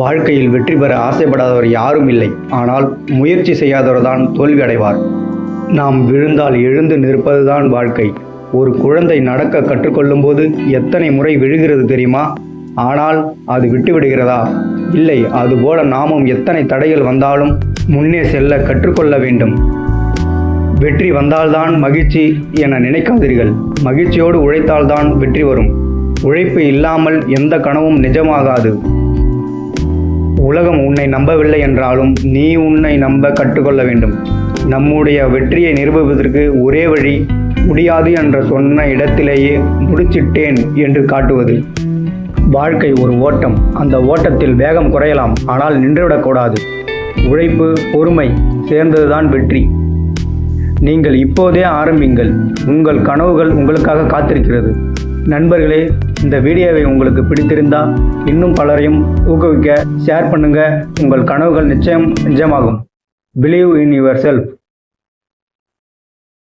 வாழ்க்கையில் வெற்றி பெற ஆசைப்படாதவர் யாரும் இல்லை. ஆனால் முயற்சி செய்யாதவர் தான் தோல்வி அடைவார். நாம் விழுந்தால் எழுந்து நிற்பதுதான் வாழ்க்கை. ஒரு குழந்தை நடக்க கற்றுக்கொள்ளும்போது எத்தனை முறை விழுகிறது தெரியுமா? ஆனால் அது விட்டுவிடுகிறதா? இல்லை அதுபோல நாமும் எத்தனை தடைகள் வந்தாலும் முன்னே செல்ல கற்றுக்கொள்ள வேண்டும். வெற்றி வந்தால்தான் மகிழ்ச்சி என நினைக்காதீர்கள். மகிழ்ச்சியோடு உழைத்தால்தான் வெற்றி வரும். உழைப்பு இல்லாமல் எந்த கனவும் நிஜமாகாது. உலகம் உன்னை நம்பவில்லை என்றாலும் நீ உன்னை நம்ப கற்றுக்கொள்ள வேண்டும். நம்முடைய வெற்றியை நிரூபிப்பதற்கு ஒரே வழி முடியாது என்று சொன்ன இடத்திலேயே முடிச்சிட்டேன் என்று காட்டுவது. வாழ்க்கை ஒரு ஓட்டம். அந்த ஓட்டத்தில் வேகம் குறையலாம். ஆனால் நின்றுவிடக்கூடாது உழைப்பு பொறுமை சேர்ந்ததுதான் வெற்றி. நீங்கள் இப்போதே ஆரம்பிங்கள். உங்கள் கனவுகள் உங்களுக்காக காத்திருக்கிறது. நண்பர்களே இந்த வீடியோவை உங்களுக்கு பிடித்திருந்தால் இன்னும் பலரையும் ஊக்குவிக்க ஷேர் பண்ணுங்கள் உங்கள் கனவுகள் நிச்சயம் நிஜமாகும். Believe in yourself